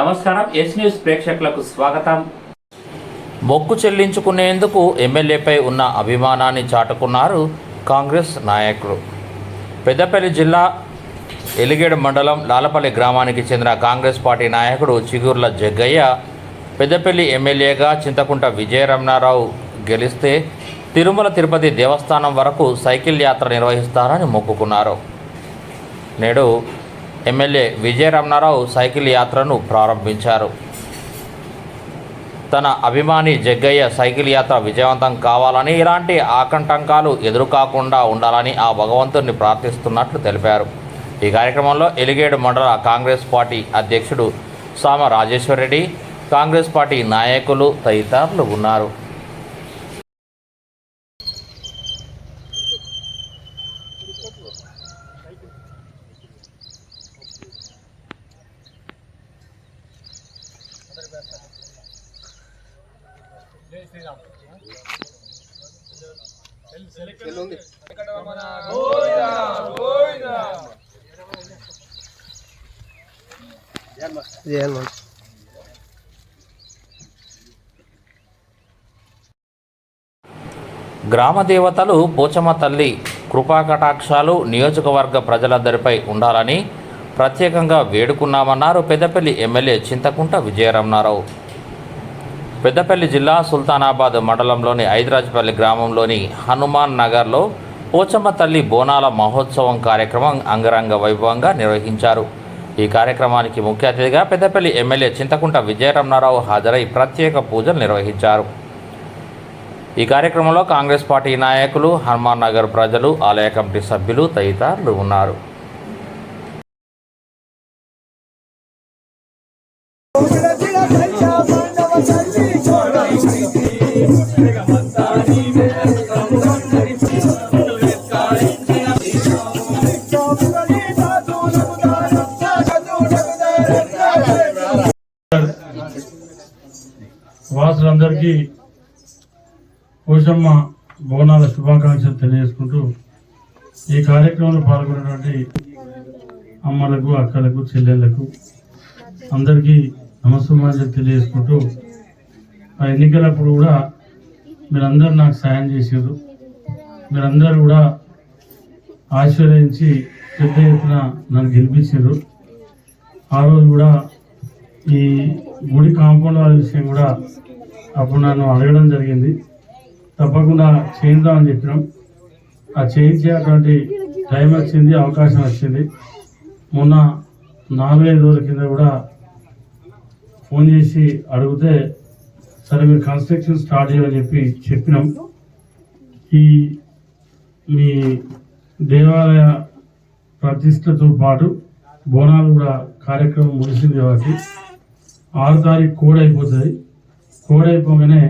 నమస్కారం yes news ప్రేక్షకులకు స్వాగతం. మొక్కు చెల్లించుకునేందుకు ఎమ్మెల్యేపై ఉన్న అభిమానాన్ని చాటుకున్నారు కాంగ్రెస్ నాయకులు. పెద్దపల్లి జిల్లా ఎలిగేడు మండలం లాలపల్లి గ్రామానికి చెందిన కాంగ్రెస్ పార్టీ నాయకుడు చిగుర్ల జగ్గయ్య పెద్దపల్లి ఎమ్మెల్యేగా చింతకుంట విజయరమణారావు గెలిస్తే తిరుమల తిరుపతి దేవస్థానం వరకు సైకిల్ యాత్ర నిర్వహిస్తారని మొక్కుకున్నారు. నేడు ఎమ్మెల్యే విజయరమణారావు సైకిల్ యాత్రను ప్రారంభించారు. తన అభిమాని జగ్గయ్య సైకిల్ యాత్ర విజయవంతం కావాలని ఇలాంటి ఆకంటంకాలు ఎదురుకాకుండా ఉండాలని ఆ భగవంతుడిని ప్రార్థిస్తున్నట్లు తెలిపారు. ఈ కార్యక్రమంలో ఎలిగేడు మండల కాంగ్రెస్ పార్టీ అధ్యక్షుడు సామ రాజేశ్వరరెడ్డి కాంగ్రెస్ పార్టీ నాయకులు తదితరులు ఉన్నారు. గ్రామ దేవతలు పోచమ్మ తల్లి కృపాకటాక్షాలు నియోజకవర్గ ప్రజలందరిపై ఉండాలని ప్రత్యేకంగా వేడుకున్నామన్నారు పెద్దపల్లి ఎమ్మెల్యే చింతకుంట విజయరమణారావు పెద్దపల్లి జిల్లా సుల్తానాబాద్ మండలంలోని ఐదరాజపల్లి గ్రామంలోని హనుమాన్ నగర్లో పోచమ్మ తల్లి బోనాల మహోత్సవం కార్యక్రమం అంగరంగ వైభవంగా నిర్వహించారు. ఈ కార్యక్రమానికి ముఖ్య అతిథిగా పెద్దపల్లి ఎమ్మెల్యే చింతకుంట విజయరమణారావు హాజరై ప్రత్యేక పూజలు నిర్వహించారు. ఈ కార్యక్రమంలో కాంగ్రెస్ పార్టీ నాయకులు హనుమాన్ నగర్ ప్రజలు ఆలయ కమిటీ సభ్యులు తదితరులు ఉన్నారు. వాసులందరికీ పోషమ్మ బోనాల శుభాకాంక్షలు తెలియజేసుకుంటూ ఈ కార్యక్రమంలో పాల్గొన్నటువంటి అమ్మలకు అక్కలకు చెల్లెళ్ళకు అందరికీ నమస్సుమాంజలు తెలియజేసుకుంటూ ఆ ఎన్నికలప్పుడు కూడా మీరందరూ నాకు సాయం చేసారు మీరందరూ కూడా ఆశీర్వదించి పెద్ద ఎత్తున నన్ను గెలిపించారు. ఆ రోజు కూడా ఈ గుడి కాంపౌండ్ వాళ్ళ విషయం కూడా అప్పుడు నన్ను అడగడం జరిగింది. తప్పకుండా చేద్దామని చెప్పినాం. ఆ చేయించేటువంటి టైం వచ్చింది అవకాశం వచ్చింది. మొన్న నాలుగైదు రోజుల కింద కూడా ఫోన్ చేసి అడిగితే సరే మీరు కన్స్ట్రక్షన్ స్టార్ట్ చేయాలని చెప్పి చెప్పినాం. ఈ మీ దేవాలయ ప్రతిష్టతో పాటు బోనాలు కూడా కార్యక్రమం ముగిసింది కాబట్టి ఆరు తారీఖు కోడ్ అయిపోతుంది. కోడ్ అయిపోగానే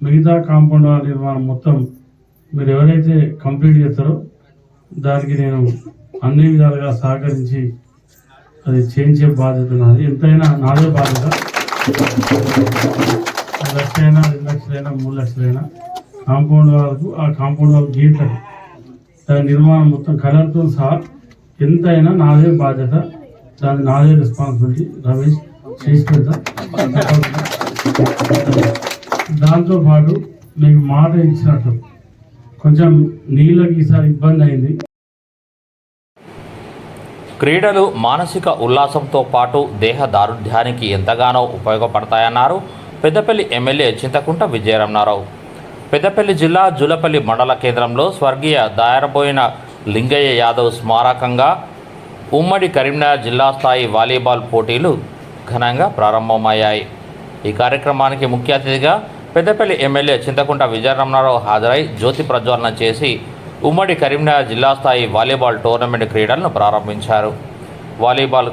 మిగతా కాంపౌండ్ వాళ్ళ నిర్మాణం మొత్తం మీరు ఎవరైతే కంప్లీట్ చేస్తారో దానికి నేను అన్ని విధాలుగా సహకరించి అది చేయించే బాధ్యత నాది. ఎంతైనా నాదే బాధ్యత. లక్షలైనా అయినా రెండు లక్షలైనా మూడు లక్షలైనా కాంపౌండ్ వాళ్ళకు ఆ కాంపౌండ్ వాళ్ళకి గీట్లకు దాని నిర్మాణం మొత్తం కలర్తో సహా ఎంతైనా నాదే బాధ్యత. దాని నాదే రెస్పాన్సిబిలిటీ రమేష్ చేసి పెడతా. దాంతో పాటు మీకు మాట ఇచ్చినట్టు కొంచెం నీళ్ళకి ఈసారి ఇబ్బంది అయింది. క్రీడలు మానసిక ఉల్లాసంతో పాటు దేహ దారుఢ్యానికి ఎంతగానో ఉపయోగపడతాయన్నారు పెద్దపల్లి ఎమ్మెల్యే చింతకుంట విజయరమణారావు. పెద్దపల్లి జిల్లా జులపల్లి మండల కేంద్రంలో స్వర్గీయ దాయరబోయిన లింగయ్య యాదవ్ స్మారకంగా ఉమ్మడి కరీంనగర్ జిల్లా స్థాయి వాలీబాల్ పోటీలు ఘనంగా ప్రారంభమయ్యాయి. ఈ కార్యక్రమానికి ముఖ్య అతిథిగా పెద్దపల్లి ఎమ్మెల్యే చింతకుంట విజయరమణారావు హాజరై జ్యోతి ప్రజ్వలన చేసి ఉమ్మడి కరీంనగర్ జిల్లా స్థాయి వాలీబాల్ టోర్నమెంట్ క్రీడలను ప్రారంభించారు. వాలీబాల్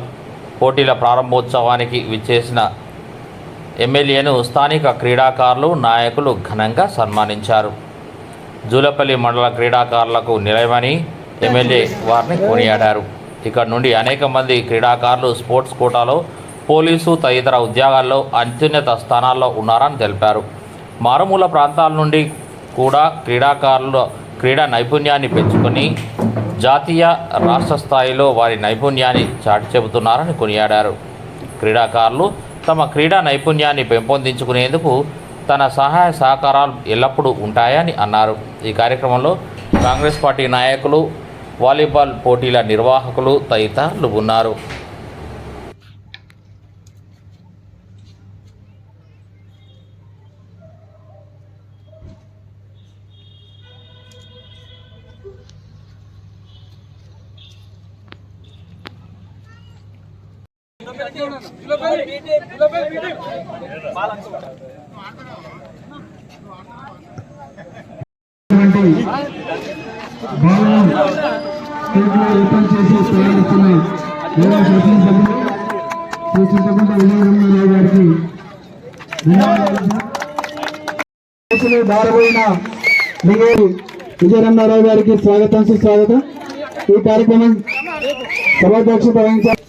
పోటీల ప్రారంభోత్సవానికి విచ్చేసిన ఎమ్మెల్యేను స్థానిక క్రీడాకారులు నాయకులు ఘనంగా సన్మానించారు. జూలపల్లి మండల క్రీడాకారులకు నిలయమని ఎమ్మెల్యే వారిని కొనియాడారు. ఇక్కడ నుండి అనేక మంది క్రీడాకారులు స్పోర్ట్స్ కోటాలో పోలీసు తదితర ఉద్యోగాల్లో అత్యున్నత స్థానాల్లో ఉన్నారని తెలిపారు. మారుమూల ప్రాంతాల నుండి కూడా క్రీడాకారులు క్రీడా నైపుణ్యాన్ని పెంచుకొని జాతీయ రాష్ట్ర స్థాయిలో వారి నైపుణ్యాన్ని చాటి చెబుతున్నారని కొనియాడారు. క్రీడాకారులు తమ క్రీడా నైపుణ్యాన్ని పెంపొందించుకునేందుకు తన సహాయ సహకారాలు ఎల్లప్పుడూ ఉంటాయని అన్నారు. ఈ కార్యక్రమంలో కాంగ్రెస్ పార్టీ నాయకులు వాలీబాల్ పోటీల నిర్వాహకులు తదితరులు ఉన్నారు. ఏర్పాటు చేసి ప్రయాణిస్తున్న సూచించకుండా గారికి దారబోయిన విజయరమణారావు గారికి స్వాగతం సుస్వాగతం ఈ కార్యక్రమం సభాధ్యక్షత వహించారు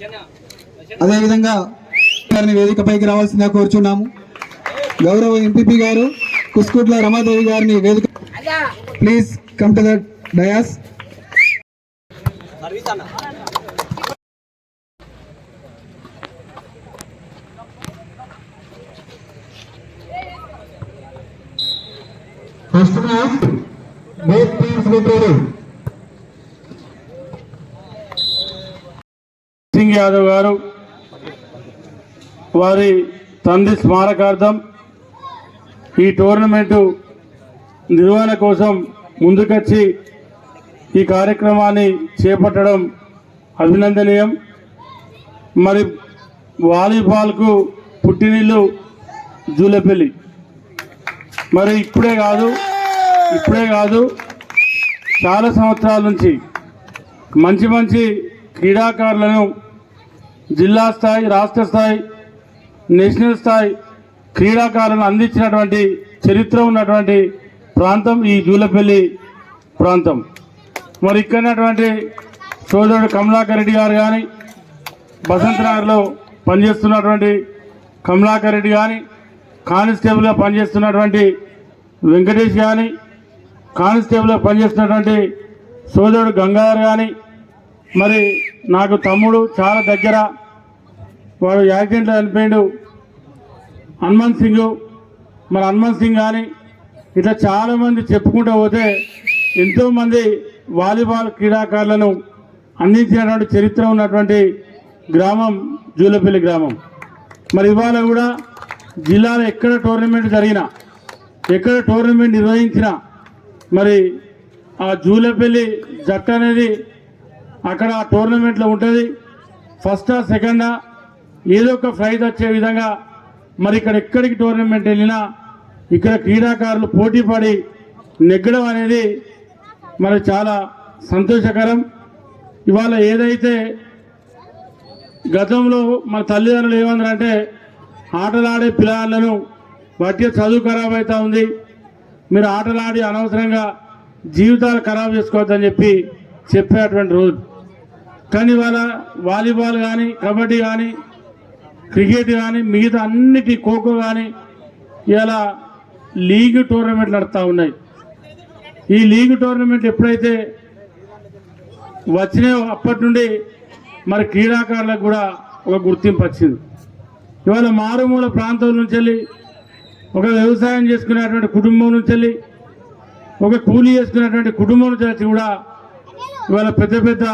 అదేవిధంగా గారిని వేదికపైకి రావాల్సిందిగా కోరుచున్నాము. గౌరవ ఎంపీపీ గారు కుస్కుట్ల రమాదేవి గారిని వేదిక please come to the dais first match both teams Singh Yadav గారు వారి తండ్రి స్మారకార్థం ఈ టోర్నమెంటు నిర్వహణ కోసం ముందుకొచ్చి ఈ కార్యక్రమాన్ని చేపట్టడం అభినందనీయం. మరి వాలీబాల్కు పుట్టినిల్లు జూలపల్లి. మరి ఇప్పుడే కాదు ఇప్పుడే కాదు చాలా సంవత్సరాల నుంచి మంచి మంచి క్రీడాకారులను జిల్లా స్థాయి రాష్ట్ర స్థాయి నేషనల్ స్థాయి క్రీడాకారులను అందించినటువంటి చరిత్ర ఉన్నటువంటి ప్రాంతం ఈ జూలపల్లి ప్రాంతం. మరి ఇక్కడటువంటి సోదరుడు కమలాకర్ రెడ్డి గారు కానీ బసంత్ నగర్లో పనిచేస్తున్నటువంటి కమలాకర్ రెడ్డి కానీ కానిస్టేబుల్గా పనిచేస్తున్నటువంటి వెంకటేష్ కానీ కానిస్టేబుల్గా పనిచేస్తున్నటువంటి సోదరుడు గంగాధర్ కానీ మరి నాకు తమ్ముడు చాలా దగ్గర వాడు యాక్సిడెంట్లో చనిపోయాడు. హనుమంత్ సింగ్ మరి హనుమంత్ సింగ్ కానీ ఇట్లా చాలామంది చెప్పుకుంటూ పోతే ఎంతోమంది వాలీబాల్ క్రీడాకారులను అందించినటువంటి చరిత్ర ఉన్నటువంటి గ్రామం జూలపల్లి గ్రామం. మరి ఇవాళ కూడా జిల్లాలో ఎక్కడ టోర్నమెంట్ జరిగినా ఎక్కడ టోర్నమెంట్ నిర్వహించినా మరి ఆ జూలపల్లి జట్టు అనేది అక్కడ ఆ టోర్నమెంట్లో ఉంటుంది. ఫస్టా సెకండా ఏదో ఒక ప్రైజ్ వచ్చే విధంగా మరి ఇక్కడ ఎక్కడికి టోర్నమెంట్ వెళ్ళినా ఇక్కడ క్రీడాకారులు పోటీ పడి నెగ్గడం అనేది మరి చాలా సంతోషకరం. ఇవాళ ఏదైతే గతంలో మన తల్లిదండ్రులు ఏమన్నారంటే ఆటలాడే పిల్లలను బట్టి చదువు ఖరాబ్ అవుతా ఉంది. మీరు ఆటలాడి అనవసరంగా జీవితాలు ఖరాబ్ చేసుకోవద్దని చెప్పి చెప్పేటువంటి రోజు. కానీ ఇవాళ వాలీబాల్ కానీ కబడ్డీ కానీ క్రికెట్ కానీ మిగతా అన్నిటి ఖోఖో కానీ ఇలా లీగ్ టోర్నమెంట్లు నడుస్తూ ఉన్నాయి. ఈ లీగ్ టోర్నమెంట్ ఎప్పుడైతే వచ్చినాయో అప్పటి నుండి మరి క్రీడాకారులకు కూడా ఒక గుర్తింపు వచ్చింది. ఇవాళ మారుమూల ప్రాంతం నుంచి వెళ్ళి ఒక వ్యవసాయం చేసుకునేటువంటి కుటుంబం నుంచి వెళ్ళి ఒక కూలీ చేసుకునేటువంటి కుటుంబం నుంచి వచ్చి కూడా ఇవాళ పెద్ద పెద్ద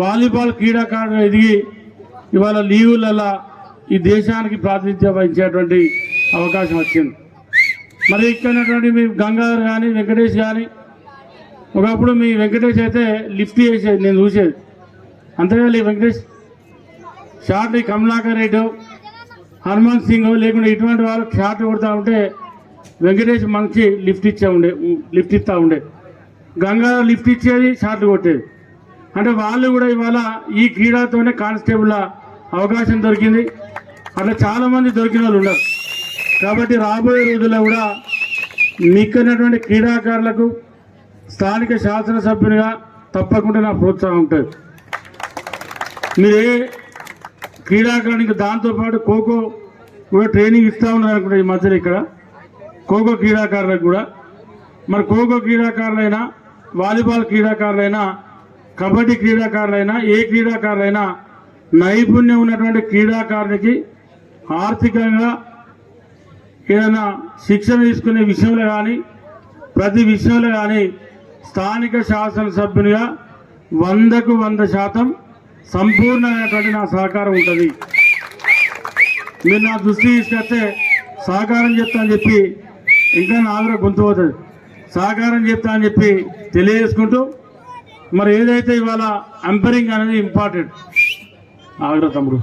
వాలీబాల్ క్రీడాకారులు ఎదిగి ఇవాళ లీవులలో ఈ దేశానికి ప్రాతినిధ్యం వహించేటువంటి అవకాశం వచ్చింది. మరి ఇక్కడ మీ గంగాధర్ కానీ వెంకటేష్ కానీ ఒకప్పుడు మీ వెంకటేష్ అయితే లిఫ్ట్ చేసేది నేను చూసేది. అంతేకాదు వెంకటేష్ షార్ట్ ఈ కమలాకర్ రెడ్డి హనుమంత్ సింగ్ లేకుండా ఇటువంటి వాళ్ళు షార్ట్ కొడుతూ ఉంటే వెంకటేష్ మంచి లిఫ్ట్ ఇచ్చే ఉండే లిఫ్ట్ ఇస్తూ ఉండే. గంగాధర్ లిఫ్ట్ ఇచ్చేది షార్ట్ కొట్టేది. అంటే వాళ్ళు కూడా ఇవాళ ఈ క్రీడతోనే కానిస్టేబుల్ అవకాశం దొరికింది. అట్లా చాలామంది దొరికిన వాళ్ళు ఉన్నారు. కాబట్టి రాబోయే రోజుల్లో కూడా మిక్కనటువంటి క్రీడాకారులకు స్థానిక శాసనసభ్యునిగా తప్పకుండా నా ప్రోత్సాహం ఉంటుంది. మీరు ఏ క్రీడాకారునికి దాంతోపాటు ఖోఖో కూడా ట్రైనింగ్ ఇస్తూ ఉన్నారు అనుకుంటా ఈ మధ్యలో ఇక్కడ. ఖోఖో క్రీడాకారులకు కూడా. మరి ఖోఖో క్రీడాకారులైనా వాలీబాల్ క్రీడాకారులైనా కబడ్డీ క్రీడాకారులైనా ఏ క్రీడాకారులైనా నైపుణ్యం ఉన్నటువంటి క్రీడాకారునికి ఆర్థికంగా ఏదైనా శిక్షణ తీసుకునే విషయంలో కానీ ప్రతి విషయంలో కానీ స్థానిక శాసనసభ్యునిగా వందకు వంద శాతం సంపూర్ణమైనటువంటి నా సహకారం ఉంటుంది. మీరు నా దృష్టి తీసుకొస్తే సహకారం చెప్తా అని చెప్పి ఇంకా నా ఆగ్రహ గొంతు పోతుంది. సహకారం చెప్తా అని చెప్పి తెలియజేసుకుంటూ మరి ఏదైతే ఇవాళ అంపైరింగ్ అనేది ఇంపార్టెంట్. ఆగ్రహ తమ్ముడు.